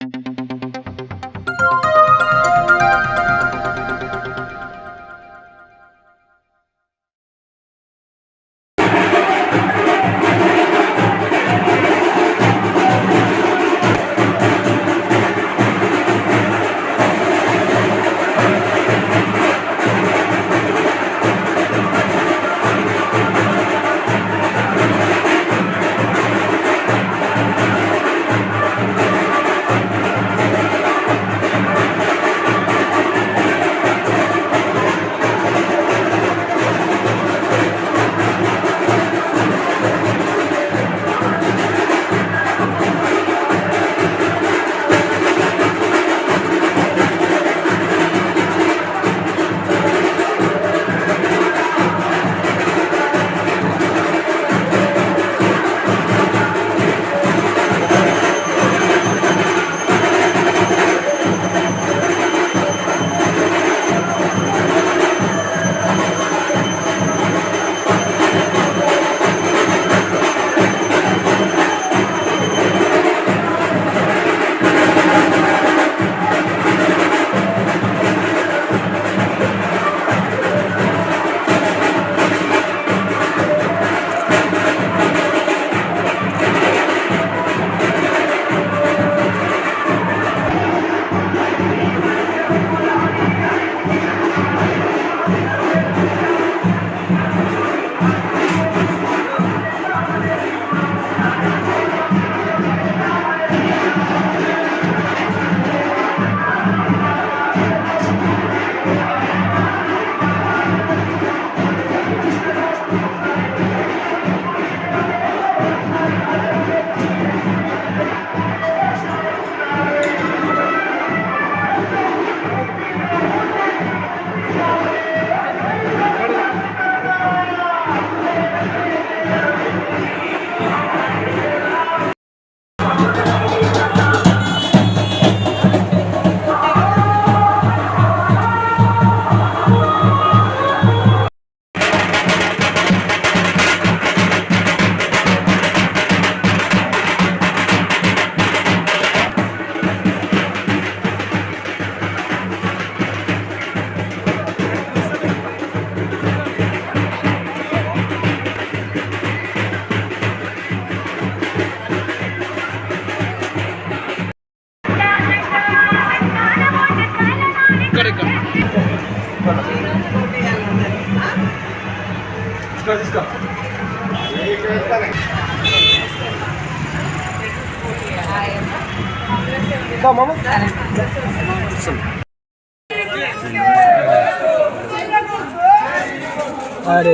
ఇక్కడ আরে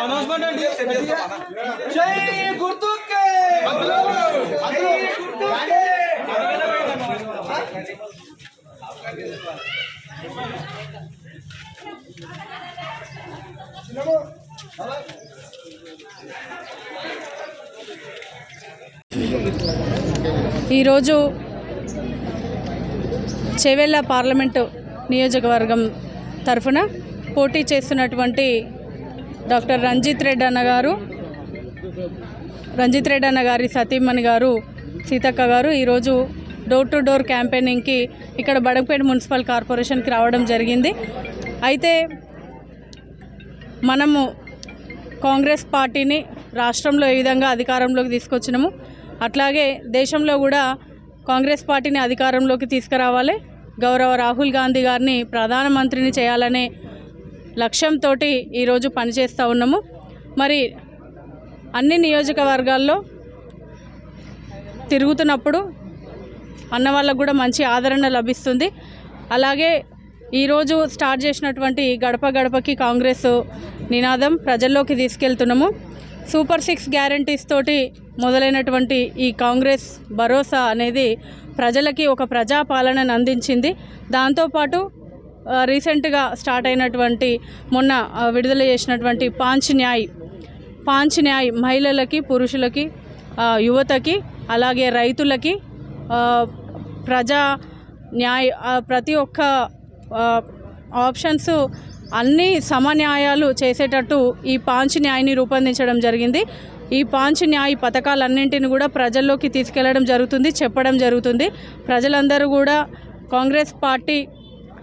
అనౌన్స్మెంట్ అండి జై గుర్తుకే ఈరోజు చేవెళ్ళ పార్లమెంటు నియోజకవర్గం తరఫున పోటీ చేస్తున్నటువంటి డాక్టర్ రంజిత్ రెడ్డి అన్న గారు రంజిత్ రెడ్డి అన్న గారి సతీమణి గారు సీతక్క గారు ఈరోజు డోర్ టు డోర్ క్యాంపెయినింగ్కి ఇక్కడ బడంపేట మున్సిపల్ కార్పొరేషన్కి రావడం జరిగింది. అయితే మనము కాంగ్రెస్ పార్టీని రాష్ట్రంలో ఏ విధంగా అధికారంలోకి తీసుకొచ్చినాము అట్లాగే దేశంలో కూడా కాంగ్రెస్ పార్టీని అధికారంలోకి తీసుకురావాలి. గౌరవ రాహుల్ గాంధీ గారిని ప్రధానమంత్రిని చేయాలనే లక్ష్యంతో ఈరోజు పనిచేస్తూ ఉన్నాము. మరి అన్ని నియోజకవర్గాల్లో తిరుగుతున్నప్పుడు అన్న వాళ్ళకు కూడా మంచి ఆదరణ లభిస్తుంది. అలాగే ఈరోజు స్టార్ట్ చేసినటువంటి గడప గడపకి కాంగ్రెస్ నినాదం ప్రజల్లోకి తీసుకెళ్తున్నాము. సూపర్ సిక్స్ గ్యారంటీస్ తోటి మొదలైనటువంటి ఈ కాంగ్రెస్ భరోసా అనేది ప్రజలకి ఒక ప్రజాపాలనను అందించింది. దాంతోపాటు రీసెంట్గా స్టార్ట్ అయినటువంటి మొన్న విడుదల చేసినటువంటి పాంచ్ న్యాయ్ పాంచ్ న్యాయ్ మహిళలకి పురుషులకి యువతకి అలాగే రైతులకి ప్రజా న్యాయ ప్రతి ఒక్క ఆప్షన్స్ అన్ని సమన్యాయాలు చేసేటట్టు ఈ పాంచ్ న్యాయని రూపొందించడం జరిగింది. ఈ పాంచ్ న్యాయ పథకాలన్నింటిని కూడా ప్రజల్లోకి తీసుకెళ్ళడం జరుగుతుంది చెప్పడం జరుగుతుంది. ప్రజలందరూ కూడా కాంగ్రెస్ పార్టీ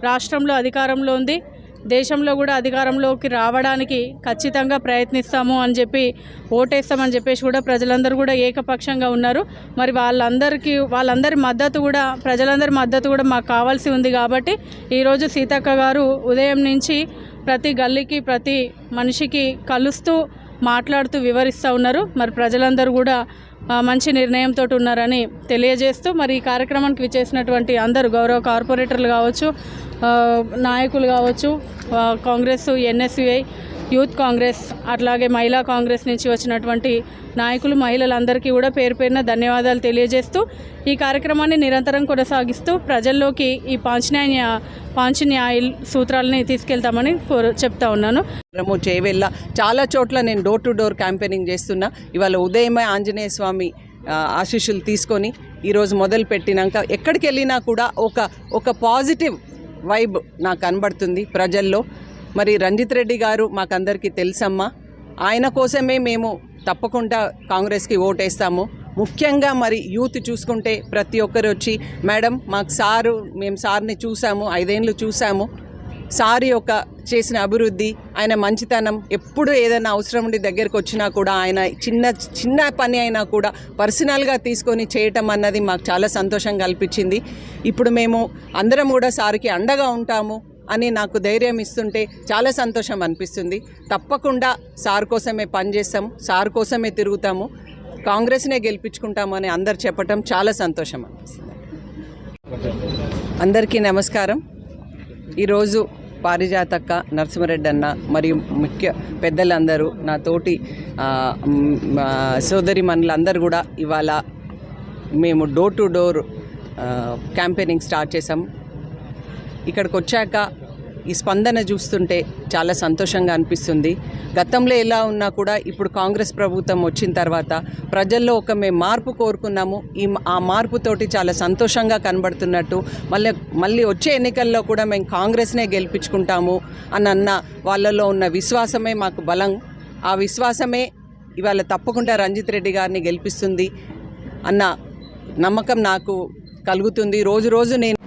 రాష్ట్రంలో అధికారంలో ఉంది. దేశంలో కూడా అధికారంలోకి రావడానికి ఖచ్చితంగా ప్రయత్నిస్తాము అని చెప్పి ఓటేస్తామని చెప్పేసి కూడా ప్రజలందరూ కూడా ఏకపక్షంగా ఉన్నారు. మరి వాళ్ళందరికీ వాళ్ళందరి మద్దతు కూడా ప్రజలందరి మద్దతు కూడా మాకు కావాల్సి ఉంది కాబట్టి ఈరోజు సీతక్క గారు ఉదయం నుంచి ప్రతి గల్లీకి ప్రతి మనిషికి కలుస్తూ మాట్లాడుతూ వివరిస్తూ ఉన్నారు. మరి ప్రజలందరూ కూడా మంచి నిర్ణయంతో ఉన్నారని తెలియజేస్తూ మరి ఈ కార్యక్రమానికి విచ్చేసినటువంటి అందరూ గౌరవ కార్పొరేటర్లు కావచ్చు నాయకులు కావచ్చు కాంగ్రెస్ ఎన్ఎస్యుఐ యూత్ కాంగ్రెస్ అట్లాగే మహిళా కాంగ్రెస్ నుంచి వచ్చినటువంటి నాయకులు మహిళలందరికీ కూడా పేరు పేరున ధన్యవాదాలు తెలియజేస్తూ ఈ కార్యక్రమాన్ని నిరంతరం కొనసాగిస్తూ ప్రజల్లోకి ఈ పాంచన్యాయ పాంచన్యాయ సూత్రాలని తీసుకెళ్తామని చెప్తా ఉన్నాను. రము చేవెళ్ళ చాలా చోట్ల నేను డోర్ టు డోర్ క్యాంపెయినింగ్ చేస్తున్నా. ఇవాళ ఉదయమే ఆంజనేయ స్వామి ఆశీస్సులు తీసుకొని ఈరోజు మొదలు పెట్టినాక ఎక్కడికి వెళ్ళినా కూడా ఒక ఒక పాజిటివ్ వైబ్ నాకు కనబడుతుంది ప్రజల్లో. మరి రంజిత్ రెడ్డి గారు మాకందరికీ తెలుసమ్మా. ఆయన కోసమే మేము తప్పకుండా కాంగ్రెస్కి ఓటేస్తాము. ముఖ్యంగా మరి యూత్ చూసుకుంటే ప్రతి ఒక్కరు వచ్చి మేడం మాకు సారు మేము సార్ని చూసాము ఐదేళ్ళు చూసాము. సారి యొక్క చేసిన అభివృద్ధి ఆయన మంచితనం ఎప్పుడు ఏదైనా అవసరం ఉండి దగ్గరికి వచ్చినా కూడా ఆయన చిన్న చిన్న పని అయినా కూడా పర్సనల్గా తీసుకొని చేయటం అన్నది మాకు చాలా సంతోషం కల్పించింది ఇప్పుడు మేము అందరం కూడా సార్కి అండగా ఉంటాము. అని నాకు ధైర్యం ఇస్తుంటే చాలా సంతోషం అనిపిస్తుంది. తప్పకుండా సార్ కోసమే పనిచేస్తాము సార్ కోసమే తిరుగుతాము కాంగ్రెస్నే గెలిపించుకుంటాము అని అందరు చెప్పటం చాలా సంతోషం అనిపిస్తుంది. అందరికీ నమస్కారం. ఈరోజు పారిజాతక్క నరసింహారెడ్డి అన్న మరియు ముఖ్య పెద్దలందరూ నా తోటి సోదరి మనులందరూ కూడా ఇవాళ మేము door to door campaigning start చేసాం ఇక్కడికి వచ్చాక ఈ స్పందన చూస్తుంటే చాలా సంతోషంగా అనిపిస్తుంది. గతంలో ఎలా ఉన్నా కూడా ఇప్పుడు కాంగ్రెస్ ప్రభుత్వం వచ్చిన తర్వాత ప్రజల్లో ఒక మేము మార్పు కోరుకున్నాము. ఈ ఆ మార్పుతోటి చాలా సంతోషంగా కనబడుతున్నట్టు మళ్ళీ మళ్ళీ వచ్చే ఎన్నికల్లో కూడా మేము కాంగ్రెస్నే గెలిపించుకుంటాము అని అన్న వాళ్ళలో ఉన్న విశ్వాసమే మాకు బలం. ఆ విశ్వాసమే ఇవాళ తప్పకుండా రంజిత్ రెడ్డి గారిని గెలిపిస్తుంది అన్న నమ్మకం నాకు కలుగుతుంది. రోజు రోజు నేను